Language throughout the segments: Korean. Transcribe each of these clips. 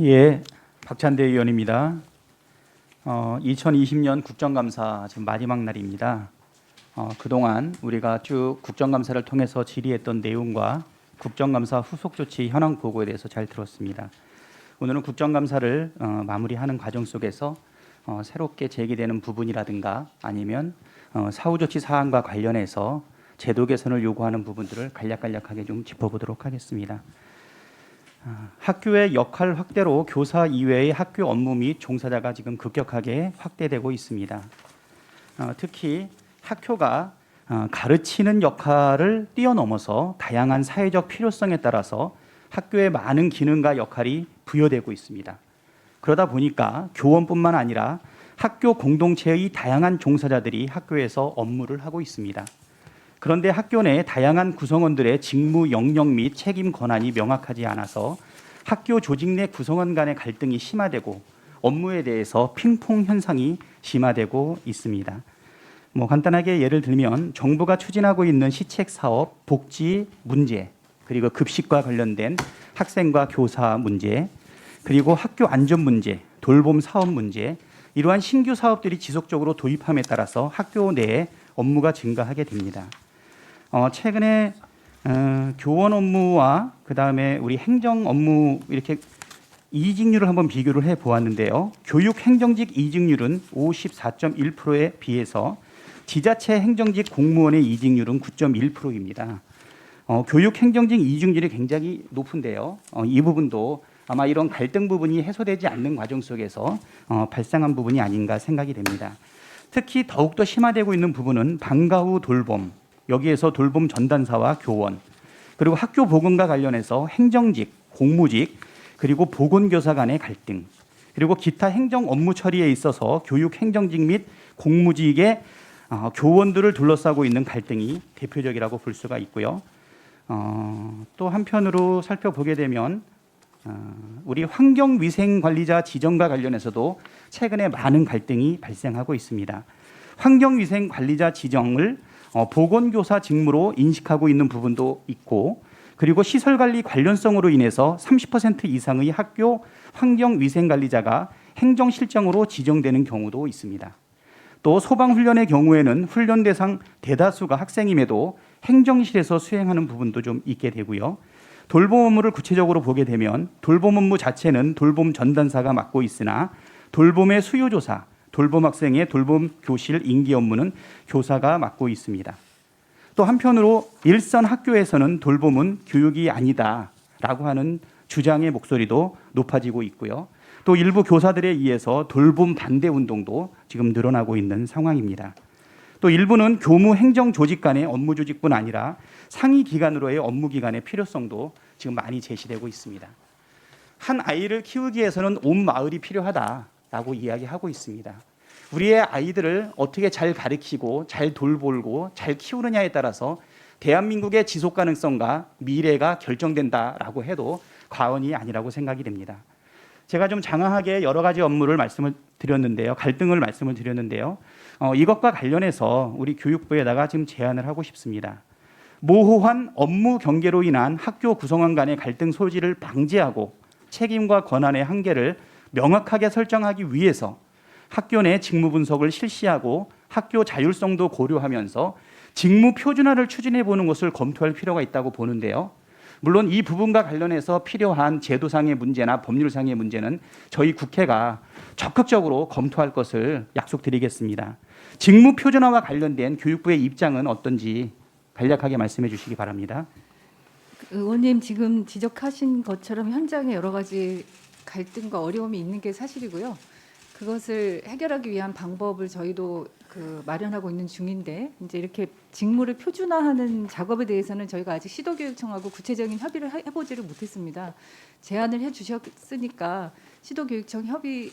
예, 박찬대 의원입니다. 어, 2020년 국정감사 지금 마지막 날입니다. 어, 그동안 우리가 쭉 국정감사를 통해서 질의했던 내용과 국정감사 후속 조치 현황 보고에 대해서 잘 들었습니다. 오늘은 국정감사를 어, 마무리하는 과정 속에서 어, 새롭게 제기되는 부분이라든가 아니면 어, 사후 조치 사항과 관련해서 제도 개선을 요구하는 부분들을 간략간략하게 좀 짚어보도록 하겠습니다. 아, 학교의 역할 확대로 교사 이외의 학교 업무 및 종사자가 지금 급격하게 확대되고 있습니다. 어, 특히 학교가 어, 가르치는 역할을 뛰어넘어서 다양한 사회적 필요성에 따라서 학교의 많은 기능과 역할이 부여되고 있습니다. 그러다 보니까 교원뿐만 아니라 학교 공동체의 다양한 종사자들이 학교에서 업무를 하고 있습니다. 그런데 학교 내 다양한 구성원들의 직무 영역 및 책임 권한이 명확하지 않아서 학교 조직 내 구성원 간의 갈등이 심화되고 업무에 대해서 핑퐁 현상이 심화되고 있습니다. 뭐 간단하게 예를 들면 정부가 추진하고 있는 시책 사업, 복지 문제, 그리고 급식과 관련된 학생과 교사 문제, 그리고 학교 안전 문제, 돌봄 사업 문제, 이러한 신규 사업들이 지속적으로 도입함에 따라서 학교 내에 업무가 증가하게 됩니다. 어, 최근에 어, 교원 업무와 그 다음에 우리 행정 업무 이렇게 이직률을 한번 비교를 해 보았는데요. 교육 행정직 이직률은 54.1%에 비해서 지자체 행정직 공무원의 이직률은 9.1%입니다. 어, 교육 행정직 이직률이 굉장히 높은데요. 어, 이 부분도 아마 이런 갈등 부분이 해소되지 않는 과정 속에서 어, 발생한 부분이 아닌가 생각이 됩니다. 특히 더욱더 심화되고 있는 부분은 방과 후 돌봄, 여기에서 돌봄 전담사와 교원, 그리고 학교 보건과 관련해서 행정직, 공무직, 그리고 보건교사 간의 갈등, 그리고 기타 행정 업무 처리에 있어서 교육 행정직 및 공무직의 어, 교원들을 둘러싸고 있는 갈등이 대표적이라고 볼 수가 있고요. 어, 또 한편으로 살펴보게 되면 어, 우리 환경위생관리자 지정과 관련해서도 최근에 많은 갈등이 발생하고 있습니다. 환경위생관리자 지정을 어, 보건교사 직무로 인식하고 있는 부분도 있고 그리고 시설 관리 관련성으로 인해서 30% 이상의 학교 환경 위생 관리자가 행정실장으로 지정되는 경우도 있습니다. 또 소방 훈련의 경우에는 훈련 대상 대다수가 학생임에도 행정실에서 수행하는 부분도 좀 있게 되고요. 돌봄 업무를 구체적으로 보게 되면 돌봄 업무 자체는 돌봄 전담사가 맡고 있으나 돌봄의 수요 조사, 돌봄 학생의 돌봄 교실 인기 업무는 교사가 맡고 있습니다. 또 한편으로 일선 학교에서는 돌봄은 교육이 아니다라고 하는 주장의 목소리도 높아지고 있고요. 또 일부 교사들에 의해서 돌봄 반대 운동도 지금 늘어나고 있는 상황입니다. 또 일부는 교무 행정 조직 간의 업무 조직뿐 아니라 상위 기관으로의 업무 기관의 필요성도 지금 많이 제시되고 있습니다. 한 아이를 키우기 위해서는 온 마을이 필요하다라고 이야기하고 있습니다. 우리의 아이들을 어떻게 잘 가르치고 잘 돌보고 잘 키우느냐에 따라서 대한민국의 지속 가능성과 미래가 결정된다라고 해도 과언이 아니라고 생각이 됩니다. 제가 좀 장황하게 여러 가지 업무를 말씀을 드렸는데요. 갈등을 말씀을 드렸는데요. 어, 이것과 관련해서 우리 교육부에다가 지금 제안을 하고 싶습니다. 모호한 업무 경계로 인한 학교 구성원 간의 갈등 소지를 방지하고 책임과 권한의 한계를 명확하게 설정하기 위해서 학교 내 직무 분석을 실시하고 학교 자율성도 고려하면서 직무 표준화를 추진해 보는 것을 검토할 필요가 있다고 보는데요. 물론 이 부분과 관련해서 필요한 제도상의 문제나 법률상의 문제는 저희 국회가 적극적으로 검토할 것을 약속드리겠습니다. 직무 표준화와 관련된 교육부의 입장은 어떤지 간략하게 말씀해 주시기 바랍니다. 의원님 지금 지적하신 것처럼 현장에 여러 가지 갈등과 어려움이 있는 게 사실이고요. 그것을 해결하기 위한 방법을 저희도 그 마련하고 있는 중인데 이제 이렇게 직무를 표준화하는 작업에 대해서는 저희가 아직 시도교육청하고 구체적인 협의를 해- 해보지를 못했습니다. 제안을 해주셨으니까 시도교육청 협의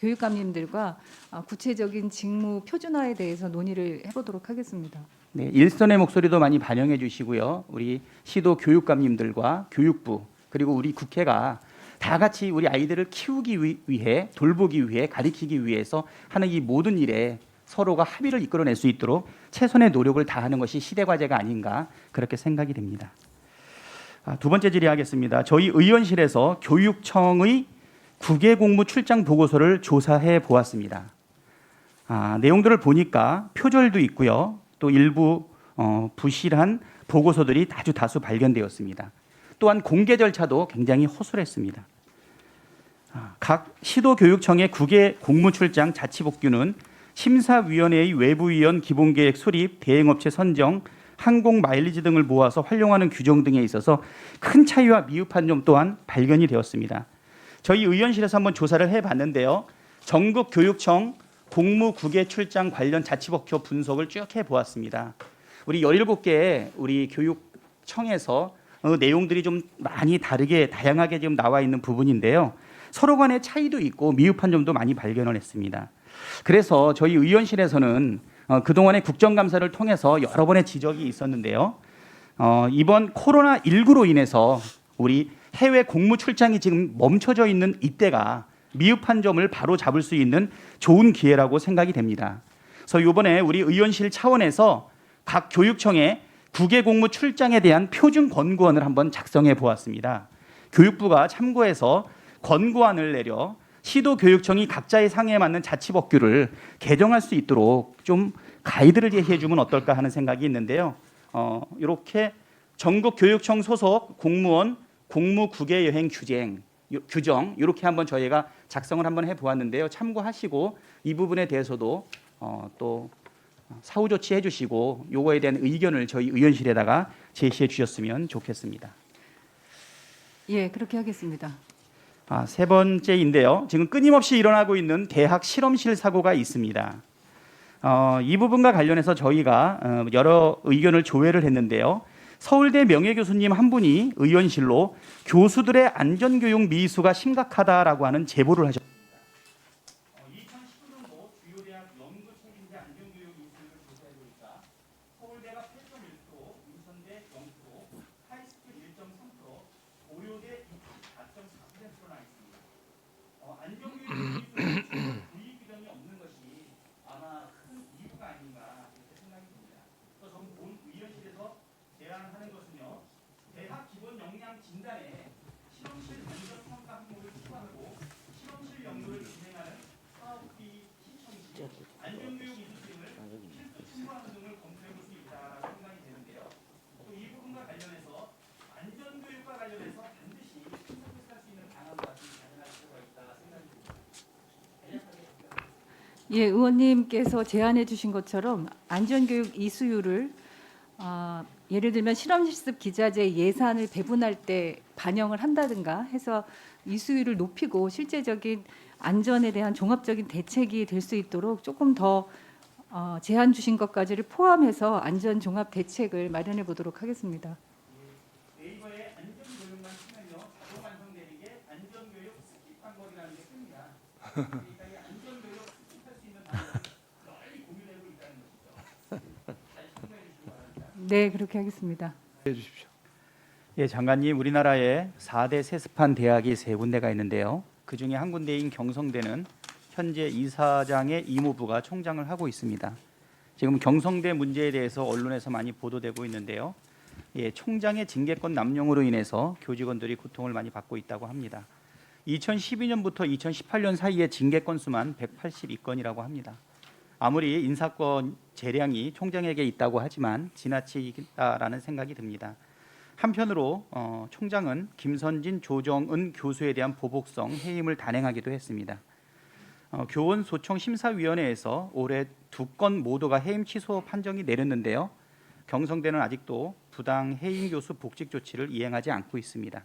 교육감님들과 아, 구체적인 직무 표준화에 대해서 논의를 해보도록 하겠습니다. 네, 일선의 목소리도 많이 반영해 주시고요. 우리 시도 교육감님들과 교육부 그리고 우리 국회가 다 같이 우리 아이들을 키우기 위- 위해 돌보기 위해 가리키기 위해서 하는 이 모든 일에 서로가 합의를 이끌어낼 수 있도록 최선의 노력을 다하는 것이 시대 과제가 아닌가 그렇게 생각이 됩니다. 아, 두 번째 질의하겠습니다. 저희 의원실에서 교육청의 국외 공무 출장 보고서를 조사해 보았습니다. 아, 내용들을 보니까 표절도 있고요. 또 일부 어, 부실한 보고서들이 아주 다수 발견되었습니다. 또한 공개 절차도 굉장히 허술했습니다. 아, 각 시도교육청의 국외 공무출장 자치복규는 심사위원회의 외부위원 기본계획 수립, 대행업체 선정, 항공 마일리지 등을 모아서 활용하는 규정 등에 있어서 큰 차이와 미흡한 점 또한 발견이 되었습니다. 저희 의원실에서 한번 조사를 해봤는데요. 전국 교육청 공무 국외 출장 관련 자치법규 분석을 쭉 해보았습니다. 우리 17개의 우리 교육청에서 어, 내용들이 좀 많이 다르게 다양하게 지금 나와 있는 부분인데요. 서로 간의 차이도 있고 미흡한 점도 많이 발견을 했습니다. 그래서 저희 의원실에서는 어, 그동안의 국정감사를 통해서 여러 번의 지적이 있었는데요. 어, 이번 코로나 19로 인해서 우리 해외 공무 출장이 지금 멈춰져 있는 이때가 미흡한 점을 바로 잡을 수 있는 좋은 기회라고 생각이 됩니다. 그래서 이번에 우리 의원실 차원에서 각 교육청에 국외 공무 출장에 대한 표준 권고안을 한번 작성해 보았습니다. 교육부가 참고해서 권고안을 내려 시도 교육청이 각자의 상에 맞는 자치법규를 개정할 수 있도록 좀 가이드를 제시해 주면 어떨까 하는 생각이 있는데요. 어, 이렇게 전국 교육청 소속 공무원 공무 국외 여행 규정 요- 규정 이렇게 한번 저희가 작성을 한번 해 보았는데요. 참고하시고 이 부분에 대해서도 어, 또 사후 조치해 주시고 요거에 대한 의견을 저희 의원실에다가 제시해 주셨으면 좋겠습니다. 예, 그렇게 하겠습니다. 아, 세 번째인데요. 지금 끊임없이 일어나고 있는 대학 실험실 사고가 있습니다. 어, 이 부분과 관련해서 저희가 어, 여러 의견을 조회를 했는데요. 서울대 명예교수님 한 분이 의원실로 교수들의 안전교육 미수가 심각하다라고 하는 제보를 하셨습니다. 2019년도 주요 대학 연구 책임자 안전교육 미수를 조사해 보니까 서울대가 8.1%, 인천대 0%, 하이스쿨 1.3%, 고려대 4.4%로 나 있습니다. 어, 안전교육 미수는 분리 규정이 없는 것이 아마 큰 이유가 아닌가 이렇게 생각이 듭니다. 그래서 저는 본 의원실에서 제안하는 것은요. 대학 기본 역량 진단에 실험실 면접 평가 항목을 추가하고 실험실 연구를 진행하는 사업비 신청 시 안전교육 이수 등을 필수 첨부하는 등을 검토해 볼 수 있다라고 생각이 되는데요. 또 이 부분과 관련해서 안전교육과 관련해서 반드시 신속할 수 있는 방안과 같이 마련할 필요가 있다 생각이 듭니다. 예, 의원님께서 제안해 주신 것처럼 안전교육 이수율을 아, 예를 들면 실험실습 기자재 예산을 배분할 때 반영을 한다든가 해서 이수율을 높이고 실제적인 안전에 대한 종합적인 대책이 될 수 있도록 조금 더 어, 제안 주신 것까지를 포함해서 안전 종합 대책을 마련해 보도록 하겠습니다. 네, 그렇게 하겠습니다. 해 주십시오. 예, 장관님 우리나라에 4대 세습한 대학이 세 군데가 있는데요. 그 중에 한 군데인 경성대는 현재 이사장의 이모부가 총장을 하고 있습니다. 지금 경성대 문제에 대해서 언론에서 많이 보도되고 있는데요. 예, 총장의 징계권 남용으로 인해서 교직원들이 고통을 많이 받고 있다고 합니다. 2012년부터 2018년 사이에 징계 건수만 182건이라고 합니다. 아무리 인사권 재량이 총장에게 있다고 하지만 지나치다라는 생각이 듭니다. 한편으로 어, 총장은 김선진, 조정은 교수에 대한 보복성 해임을 단행하기도 했습니다. 어, 교원 소청 심사위원회에서 올해 두 건 모두가 해임 취소 판정이 내렸는데요. 경성대는 아직도 부당 해임 교수 복직 조치를 이행하지 않고 있습니다.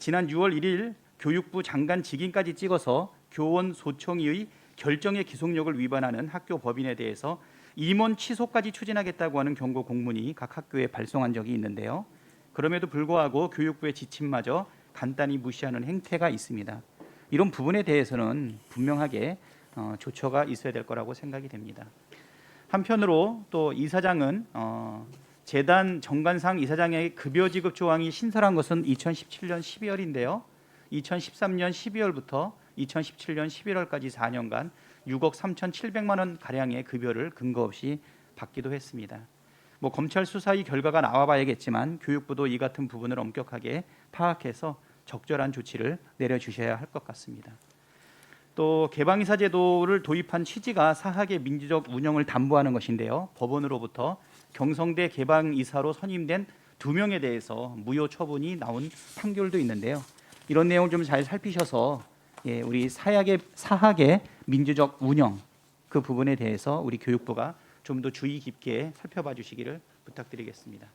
지난 6월 1일 교육부 장관 직인까지 찍어서 교원 소청위의 결정의 기속력을 위반하는 학교 법인에 대해서 임원 취소까지 추진하겠다고 하는 경고 공문이 각 학교에 발송한 적이 있는데요. 그럼에도 불구하고 교육부의 지침마저 간단히 무시하는 행태가 있습니다. 이런 부분에 대해서는 분명하게 어, 조처가 있어야 될 거라고 생각이 됩니다. 한편으로 또 이사장은 어, 재단 정관상 이사장의 급여 지급 조항이 신설한 것은 2017년 12월인데요. 2013년 12월부터 2017년 11월까지 4년간 6억 3,700만 원 가량의 급여를 근거 없이 받기도 했습니다. 뭐 검찰 수사 의 결과가 나와봐야겠지만 교육부도 이 같은 부분을 엄격하게 파악해서 적절한 조치를 내려주셔야 할 것 같습니다. 또 개방이사 제도를 도입한 취지가 사학의 민주적 운영을 담보하는 것인데요. 법원으로부터 경성대 개방이사로 선임된 두 명에 대해서 무효 처분이 나온 판결도 있는데요. 이런 내용 좀 잘 살피셔서 예, 우리 사학의 사학의 민주적 운영 그 부분에 대해서 우리 교육부가 좀 더 주의 깊게 살펴봐 주시기를 부탁드리겠습니다.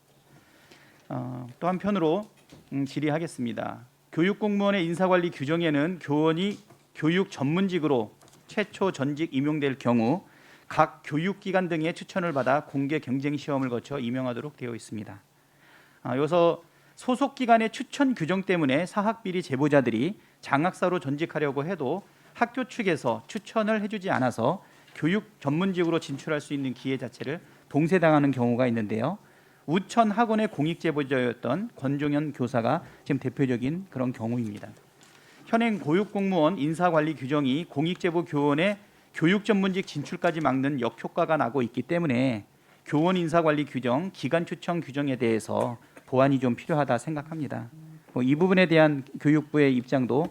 어, 또 한편으로 음, 질의하겠습니다. 교육 공무원의 인사관리 규정에는 교원이 교육 전문직으로 최초 전직 임용될 경우 각 교육기관 등의 추천을 받아 공개 경쟁 시험을 거쳐 임용하도록 되어 있습니다. 아, 여기서 소속 기관의 추천 규정 때문에 사학 비리 제보자들이 장학사로 전직하려고 해도 학교 측에서 추천을 해주지 않아서 교육 전문직으로 진출할 수 있는 기회 자체를 동세당하는 경우가 있는데요. 우천 학원의 공익 제보자였던 권종현 교사가 지금 대표적인 그런 경우입니다. 현행 고육공무원 인사관리 규정이 공익 제보 교원의 교육 전문직 진출까지 막는 역효과가 나고 있기 때문에 교원 인사관리 규정, 기관 추천 규정에 대해서 보완이 좀 필요하다 생각합니다. 뭐이 부분에 대한 교육부의 입장도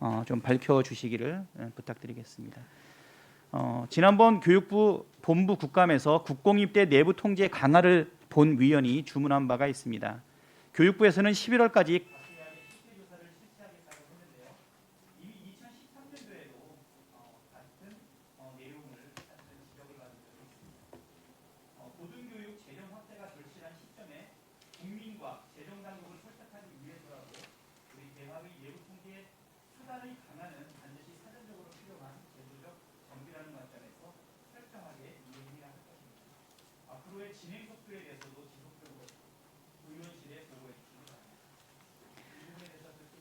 어, 좀 밝혀 주시기를 예, 부탁드리겠습니다. 어, 지난번 교육부 본부 국감에서 국공립대 내부 통제 강화를 본 위원이 주문한 바가 있습니다. 교육부에서는 11월까지 고등교육 재정 확대가 절실한 시점에 국민과 재정 당국을 설득하기 위해서라도 우리 대학의 내부 통제 수단의 강화는 반드시 사전적으로 필요한 제도적 정비라는 관점에서 철저하게 이행해야 할 것입니다. 앞으로의 진행 속도에 대해서도 지속적으로 의원실에 보고해 주시기 바랍니다. 이 부분에 대해서 어떻게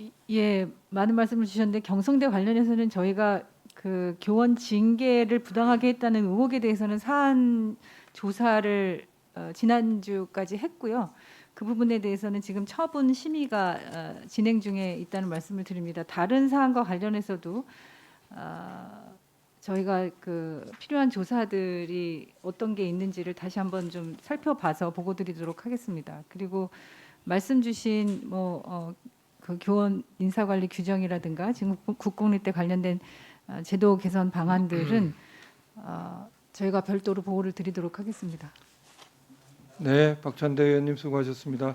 이- 예, 많은 말씀을 주셨는데 경성대 관련해서는 저희가 그 교원 징계를 부당하게 했다는 의혹에 대해서는 사안 조사를 어, 지난주까지 했고요. 그 부분에 대해서는 지금 처분 심의가 어, 진행 중에 있다는 말씀을 드립니다. 다른 사안과 관련해서도 어, 저희가 그 필요한 조사들이 어떤 게 있는지를 다시 한번 좀 살펴봐서 보고 드리도록 하겠습니다. 그리고 말씀 주신 뭐 어, 그 교원 인사관리 규정이라든가 지금 국- 국공립대 관련된 어, 제도 개선 방안들은 어, 저희가 별도로 보고를 드리도록 하겠습니다. 네, 박찬대 의원님 수고하셨습니다.